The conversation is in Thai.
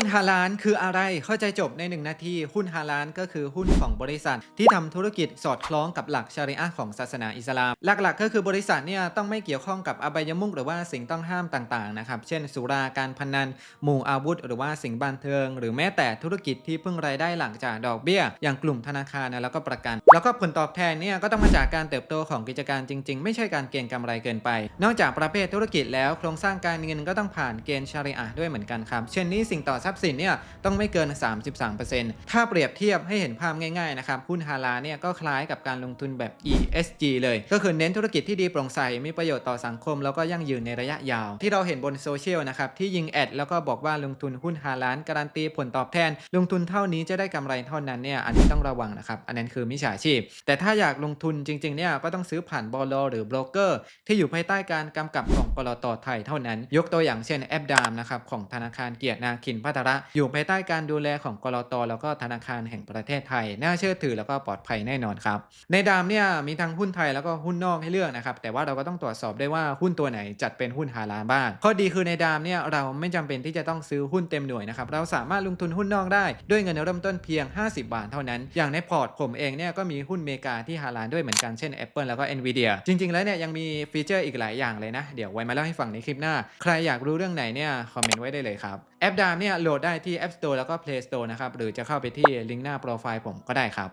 หุ้นฮาลานคืออะไรเข้าใจจบใน 1 นาที หุ้นฮาลานก็คือหุ้นของบริษัท ที่ทำธุรกิจสอดคล้องกับหลักชาริอะห์ของศาสนาอิสลาม หลักๆ ก็คือบริษัทเนี่ยต้องไม่เกี่ยวข้องกับอบายมุขหรือว่าสิ่งต้องห้ามต่างๆนะครับเช่น สุราการพนันหมู่อาวุธ หรือว่าสิ่งบันเทิง หรือแม้แต่ธุรกิจที่เพึ่งรายได้หลังจากดอกเบี้ย อย่างกลุ่มธนาคารนะแล้วก็ประกัน แล้วก็ผลตอบแทนเนี่ยก็ต้องมาจากการเติบโตของกิจการจริง ๆ ไม่ใช่การเก็งกำไรเกินไป นอกจากประเภทธุรกิจแล้วโครงสร้างการเงินก็ต้องผ่านเกณฑ์ชาริอะห์ด้วยเหมือนกันครับเช่นนี้สิ่งต่อทรัพย์สินเนี่ยต้องไม่เกิน 33%ถ้าเปรียบเทียบให้เห็นภาพง่ายๆนะครับหุ้นฮาลาเนี่ยก็คล้ายกับการลงทุนแบบ ESG เลย ก็คือเน้นธุรกิจที่ดีโปร่งใสมีประโยชน์ต่อสังคม แล้วก็ยั่งยืนในระยะยาว ที่เราเห็นบนโซเชียลนะครับที่ยิงแอดแล้วก็บอกว่าลงทุนหุ้นฮาลาลการันตีผลตอบแทน ลงทุนเท่านี้จะได้กำไรเท่านั้นเนี่ยอันนี้ต้องระวังนะครับอันนั้นคือมิจฉาชีพ แต่ถ้าอยากลงทุนจริงๆเนี่ยก็ต้องซื้อผ่านบอลหรือโบรกเกอร์ ที่อยู่ภายใต้การกำกับของกลตไทยเท่านั้น ยกตัวอย่างเช่นแอปดามนะครับของธนาคารเกียรตินาคินพัทระ อยู่ภายใต้การดูแลของกลตแล้วก็ธนาคารแห่งประเทศไทย น่าเชื่อถือแล้วก็ปลอดภัยแน่นอนครับ ในดามเนี่ยมีทั้งหุ้นไทยแล้วก็หุ้นนอกให้เลือกนะครับ แต่ว่าเราก็ต้องตรวจสอบได้ว่าหุ้นตัวไหนจัดเป็นหุ้นฮาลาลบ้าง ข้อดีคือในดามเนี่ยเราไม่จำเป็นที่จะต้องซื้อหุ้นเต็มหน่วยนะครับ เราสามารถลงทุนหุ้นนอกได้ ด้วยเงินเริ่มต้นเพียง 50 บาทเท่านั้น อย่างในพอร์ตผมเองเนี่ยก็มีหุ้นเมกาที่ฮาลาลด้วยเหมือนกัน เช่น Apple แล้วก็ Nvidia จริง ๆ แล้วเนี่ยยังมีฟีเจอร์อีกหลายอย่างเลยนะ เดี๋ยวไว้มาเล่าให้ฟังในคลิปหน้า ใครอยากรู้เรื่องไหนเนี่ยคอมเมนต์ไว้ได้เลยครับแอปดามเนี่ยโหลดได้ที่ App Store แล้วก็ Play Store นะครับ หรือจะเข้าไปที่ลิงก์หน้าโปรไฟล์ผมก็ได้ครับ